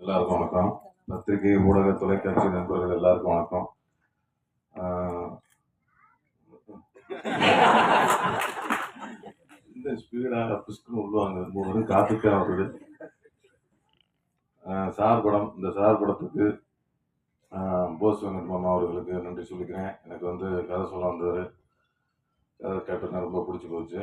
எல்லாருக்கும் வணக்கம். பத்திரிகை ஊடக தொலைக்காட்சி நண்பர்கள் எல்லாருக்கும் வணக்கம். இந்த ஸ்பீடாக புஷ்குன்னு உள்ளாங்க மூணு பேரும் காத்துட்டே வருது சார் படம் இந்த சார் படத்துக்கு போஸ் வெங்கட் அவர்களுக்கு நன்றி சொல்லிக்கிறேன். எனக்கு வந்து கதை சொல்ல வந்தவர் கதை கேட்டது ரொம்ப பிடிச்சி போச்சு.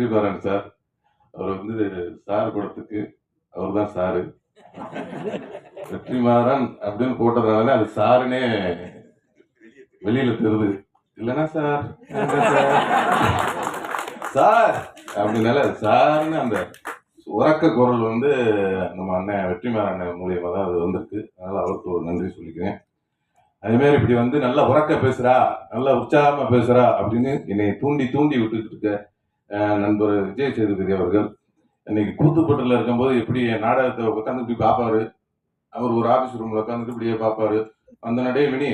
வெற்றி சார். அவர் வந்து சார் படத்துக்கு அவர் தான் சாரு. வெற்றிமாறன் அப்படின்னு போட்டதுனால அது சாருனே வெளியில தெரியுது. இல்லைன்னா சார் சார். அப்படின்னால சார்னு அந்த உறக்க குரல் வந்து நம்ம அண்ணன் வெற்றிமாறன் மூலியமா தான் அது வந்திருக்கு. அதனால அவருக்கு ஒரு நன்றி சொல்லிக்கிறேன். அதேமாதிரி இப்படி வந்து நல்லா உறக்க பேசுறா நல்லா உற்சாகமா பேசுறா அப்படின்னு என்னை தூண்டி தூண்டி விட்டுட்டு இருக்க நண்பர் விஜய் சேதுபதி அவர்கள். இன்னைக்கு கூத்துப்பட்டில் இருக்கும்போது எப்படி நாடகத்தை உட்காந்து இப்படி பார்ப்பாரு? அவர் ஒரு ஆஃபீஸ் ரூம்ல உட்காந்துட்டு இப்படியே பார்ப்பாரு. அந்த நடே மினி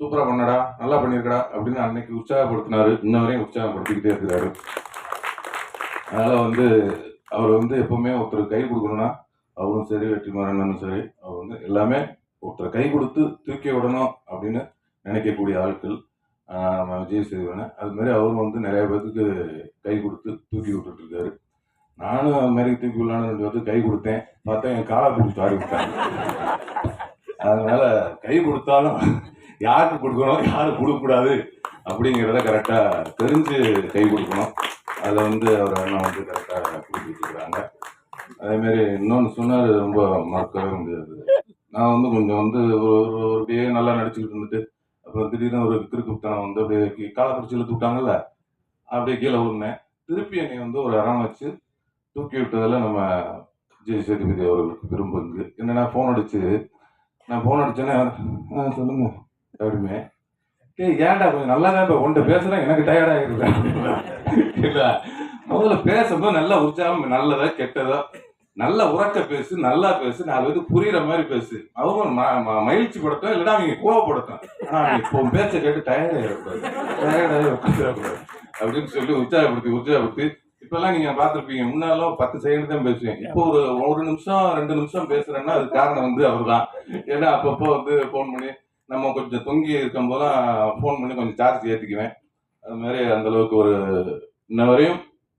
சூப்பரா பண்ணடா நல்லா பண்ணிருக்கடா அப்படின்னு அன்னைக்கு உற்சாகப்படுத்தினாரு. இன்ன வரையும் உற்சாகப்படுத்திக்கிட்டே இருக்கிறாரு. அதனால வந்து அவர் வந்து எப்பவுமே ஒருத்தர் கை கொடுக்கணும்னா அவரும் சரி வெற்றிமாறனும் சரி. அவர் வந்து எல்லாமே ஒருத்தர் கை கொடுத்து தூக்கி விடணும் அப்படின்னு நினைக்கக்கூடிய ஆட்கள் விஜய் சேதுவனை அது மாதிரி அவரும் வந்து நிறைய பேர்த்துக்கு கை கொடுத்து தூக்கி விட்டுட்ருக்காரு நானும் அது மாதிரி தூக்கி விடலான்னு ரெண்டு பேருக்கு கை கொடுத்தேன். பார்த்தா என் காலை பிடிச்சி வாரி விட்டாங்க அதனால கை கொடுத்தாலும் யாருக்கு கொடுக்கணும் யாரும் கொடுக்கக்கூடாது அப்படிங்கிறத கரெக்டாக தெரிஞ்சு கை கொடுக்கணும். அதை வந்து அவர் அண்ணா வந்து கரெக்டாக கொடுத்துட்டு அதேமாரி இன்னொன்று சொன்னார் ரொம்ப மறக்கவே முடியாது. நான் வந்து கொஞ்சம் வந்து ஒரு ஒரு ஒரு அப்படியே நல்லா நடிச்சுக்கிட்டு இருந்துட்டு அப்புறம் திடீர்னு ஒரு கிறுக்குத்தனம் வந்து அப்படியே கீ- காலை இழுத்து விட்டாங்கல்ல அப்படியே கீழே விழுந்தேன். திருப்பி என்னை வந்து ஒரு அறம் வச்சு தூக்கி விட்டதில் நம்ம விஜய் சேதுபதி அவர்களுக்கு விரும்புங்க என்னன்னா ஃபோன் அடிச்சு நான் ஃபோன் அடிச்சேன்னா ஆ சொல்லுங்க. அப்படிமே. ஏய் ஏன்டா கொஞ்சம் நல்லா தான் இப்போ உன்ட்ட பேசுகிறேன் எனக்கு டயர்ட் ஆகிருக்கேன் இல்லை முதல்ல பேசும்போது நல்லா உற்சாகம் நல்லதா கெட்டதா நல்ல உறக்க பேசு நல்லா பேசு நாலு பேருக்கு புரியுற மாதிரி பேசு. அவங்க ம- ம- மகிழ்ச்சி படுத்தும் இல்லைன்னா அவங்க கோவப்படுத்தும். ஆனா அவங்க இப்போ பேச்ச கேட்டு டயர்ட் ஆகிடக்கூடாது டயர்ட் உட்காந்துடக்கூடாது அப்படின்னு சொல்லி உற்சாகப்படுத்தி உற்சாகப்படுத்தி இப்பெல்லாம் நீங்க பார்த்துருப்பீங்க முன்னாலும் பத்து செகண்ட் தான் பேசுவேன். இப்போ ஒரு ஒரு நிமிஷம் ரெண்டு நிமிஷம் பேசுறேன்னா அது காரணம் வந்து அவர்தான். ஏன்னா அப்பப்போ வந்து ஃபோன் பண்ணி நம்ம கொஞ்சம் தொங்கி இருக்கும் போதெல்லாம் ஃபோன் பண்ணி கொஞ்சம் சார்ஜ் ஏற்றிக்குவேன் அது மாதிரி அந்த அளவுக்கு ஒரு இன்ன வரையும்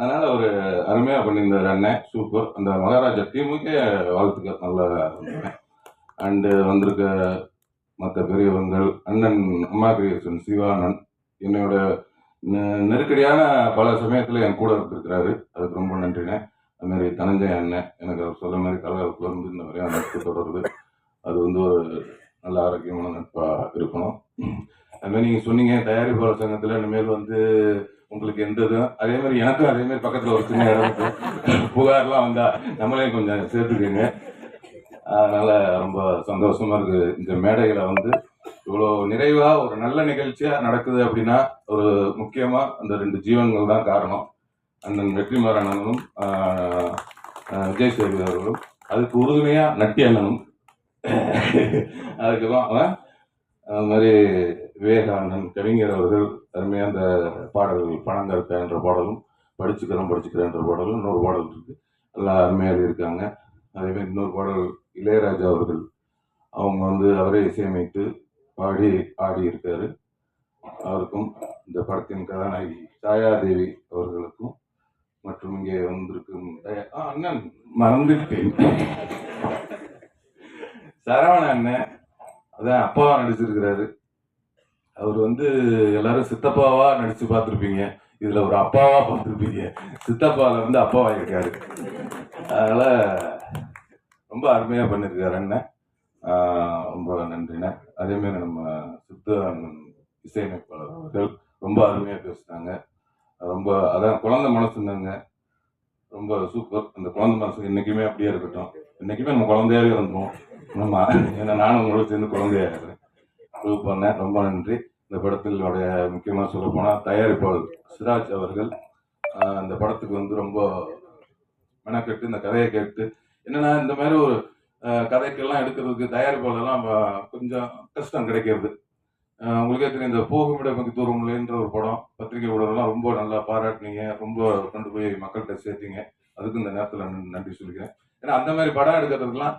அதனால ஒரு அருமையா பண்ணியிருந்தார் அண்ணன் சூப்பர் அந்த மகாராஜா டீமுக்கே வாழ்த்துக்கள். நல்லா அண்டு வந்திருக்க மற்ற பெரியவங்கள் அண்ணன் அம்மா கிரியேஷன் சிவானன் என்னோட நெ- நெருக்கடியான பல சமயத்தில் என் கூட இருந்திருக்கிறாரு. அதுக்கு ரொம்ப நன்றிண்ணே. அதுமாரி தனஞ்சய அண்ணன் எனக்கு அவர் சொல்ல மாதிரி கலகலப்புல இருந்து இந்த மாதிரியான நட்பு தொடருது. அது வந்து ஒரு நல்ல ஆரோக்கியமான நட்பாக இருக்கணும். அதுமாதிரி நீங்கள் சொன்னீங்க தயாரிப்பாளர் சங்கத்தில் இனிமேல் வந்து உங்களுக்கு எந்த இதுவும் அதே மாதிரி எனக்கும் அதே மாதிரி பக்கத்தில் ஒரு சின்ன இடம் இருக்கு. புகார்லாம் வந்தால் நம்மளே கொஞ்சம் சேர்த்துக்கங்க. அதனால் ரொம்ப சந்தோஷமாக இருக்குது இந்த மேடைகளை வந்து இவ்வளோ நிறைவாக ஒரு நல்ல நிகழ்ச்சியாக நடக்குது அப்படின்னா ஒரு முக்கியமாக அந்த ரெண்டு ஜீவன்கள் தான் காரணம். அந்த வெற்றிமாறனும் ஆஹ், ஆஹ், விஜய் அவர்களும். அதுக்கு உறுதுணையாக நட்டி அண்ணனும். அதுக்கப்புறம் அவன் அது மாதிரி விவேகானந்தன் கவிஞர் அவர்கள் அருமையாக அந்த பாடல்கள் பணங்கற்க என்ற பாடலும் படிச்சுக்கிறோம் படிச்சுக்கிறேன் என்ற பாடலும் இன்னொரு பாடல் இருக்கு. எல்லா அருமையாக இருக்காங்க. அதேமாதிரி இன்னொரு பாடல் இளையராஜா அவர்கள். அவங்க வந்து அவரே இசையமைத்து பாடி ஆடி இருக்காரு. அவருக்கும் இந்த படத்தின் கதாநாயகி சாயாதேவி அவர்களுக்கும் மற்றும் இங்கே வந்திருக்கும் ஆ, அண்ணன் மறந்துட்டேன். சரவண அண்ணன். அதான் அப்பாவா நடிச்சிருக்கிறாரு. அவர் வந்து எல்லாரும் சித்தப்பாவா நடிச்சு பார்த்துருப்பீங்க. இதுல ஒரு அப்பாவா பார்த்துருப்பீங்க. சித்தப்பால வந்து அப்பாவா இருக்காரு அதனால ரொம்ப அருமையா பண்ணிருக்காரு அண்ணன். ரொம்ப நன்றிண்ணே. அதே மாதிரி நம்ம சித்த இசையமைப்பாளர் அவர்கள் ரொம்ப அருமையா பேசுனாங்க. ரொம்ப அதான் குழந்தை மனசுனாங்க ரொம்ப சூப்பர். அந்த குழந்தை மனசு என்னைக்குமே அப்படியே இருக்கட்டும். என்னைக்குமே நம்ம குழந்தையாவே இருந்தோம் ஆமா. ஏன்னா நானும் உங்களோட சேர்ந்து குழந்தையா இருக்கிறேன் ப்ரூவ் பண்ணேன் ரொம்ப நன்றி. இந்த படத்தினுடைய முக்கியமாக சொல்ல போனால் தயாரிப்பாளர் சிராஜ் அவர்கள் அந்த படத்துக்கு வந்து ரொம்ப மெனக்கெட்டு இந்த கதையை கேட்டு என்னன்னா இந்த மாதிரி ஒரு கதைக்கெல்லாம் எடுக்கிறதுக்கு தயாரிப்பாளர்லாம் கொஞ்சம் கஷ்டம் கிடைக்கிறது. உங்களுக்கே தெரியும் இந்த போகுமிட மிக தூரம்லேன்ற ஒரு படம் பத்திரிகை ஊடகம்லாம் ரொம்ப நல்லா பாராட்டினீங்க ரொம்ப கொண்டு போய் மக்கள்கிட்ட சேர்த்தீங்க. அதுக்கு இந்த நேரத்தில் நன்றி சொல்லிக்கிறேன். ஏன்னா அந்த மாதிரி படம் எடுக்கிறதுக்கெல்லாம்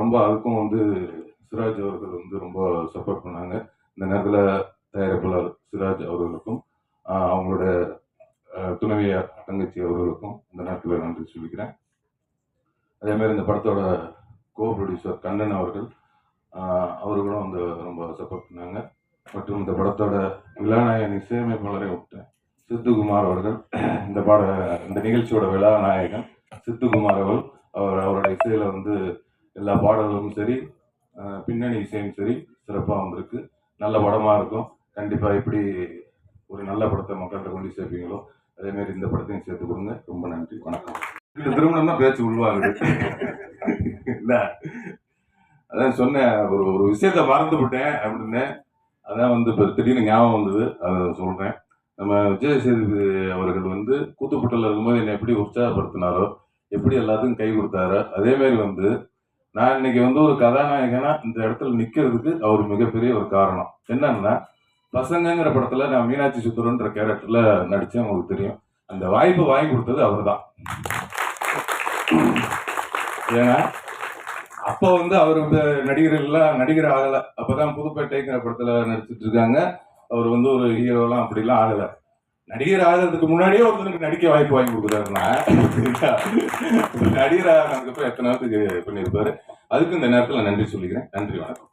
ரொம்ப அதுக்கும் வந்து சிராஜ் அவர்கள் வந்து ரொம்ப சப்போர்ட் பண்ணாங்க. இந்த நேரத்தில் தயாரிப்பாளர் சிராஜ் அவர்களுக்கும் அவங்களோட துணைவியார் தங்கச்சி அவர்களுக்கும் இந்த நேரத்தில் நன்றி சொல்லிக்கிறேன். அதே மாதிரி இந்த படத்தோட கோ ப்ரொடியூசர் கண்ணன் அவர்கள் அவர்களும் வந்து ரொம்ப சப்போர்ட் பண்ணாங்க. மற்றும் இந்த படத்தோட விழாநாயகன் இசையமைப்பாளரை விட்டேன் சித்துக்குமார் அவர்கள் இந்த பாட இந்த நிகழ்ச்சியோட விழாநாயகன் சித்துக்குமார் அவர்கள் அவர் அவரோட இசையில் வந்து எல்லா பாடல்களும் சரி பின்னணி இசையும் சரி சிறப்பாக வந்திருக்கு. நல்ல படமாக இருக்கும். கண்டிப்பாக இப்படி ஒரு நல்ல படத்தை மக்கள்கிட்ட கொண்டு சேர்ப்பீங்களோ அதேமாரி இந்த படத்தையும் சேர்த்து கொடுங்க. ரொம்ப நன்றி. வணக்கம். இந்த திருமணம் தான் பேச்சு உள்வாங்க இல்ல. அதான் சொன்னேன். ஒரு ஒரு விஷயத்த மறந்து விட்டேன் அப்படின்னு. அதான் வந்து இப்போ திடீர்னு ஞாபகம் வந்தது. அதை சொல்கிறேன் நம்ம விஜய் சேதுபதி அவர்கள் வந்து கூத்துப்பட்டில் இருக்கும்போது என்னை எப்படி உற்சாகப்படுத்தினாரோ எப்படி எல்லாத்துக்கும் கை கொடுத்தாரோ அதேமாரி வந்து நான் இன்னைக்கு வந்து ஒரு கதாநாயகனா இந்த இடத்துல நிக்கிறதுக்கு அவர் மிகப்பெரிய ஒரு காரணம். என்னன்னா பசங்கங்கிற படத்துல நான் மீனாட்சி சுந்தரன்ற கேரக்டர்ல நடிச்சேன் உங்களுக்கு தெரியும். அந்த வாய்ப்பு வாங்கி கொடுத்தது அவர் தான் ஏன்னா அப்போ வந்து அவர் வந்து நடிகர்கள்லாம் நடிகர் ஆகலை. அப்பதான் புதுப்பேட்டைங்கிற படத்துல நடிச்சிட்டு இருக்காங்க. அவர் வந்து ஒரு ஹீரோலாம் அப்படிலாம் ஆகலை. நடிகர் ஆகிறதுக்கு முன்னாடியே ஒருத்தனுக்கு நடிக்க வாய்ப்பு வாங்கி கொடுக்குறாருன்னா நடிகர் ஆகிறதுக்கு அப்புறம் எத்தனை நேரத்துக்கு பண்ணியிருப்பாரு? அதுக்கு இந்த நேரத்தில் நன்றி சொல்லிக்கிறேன். நன்றி வணக்கம்.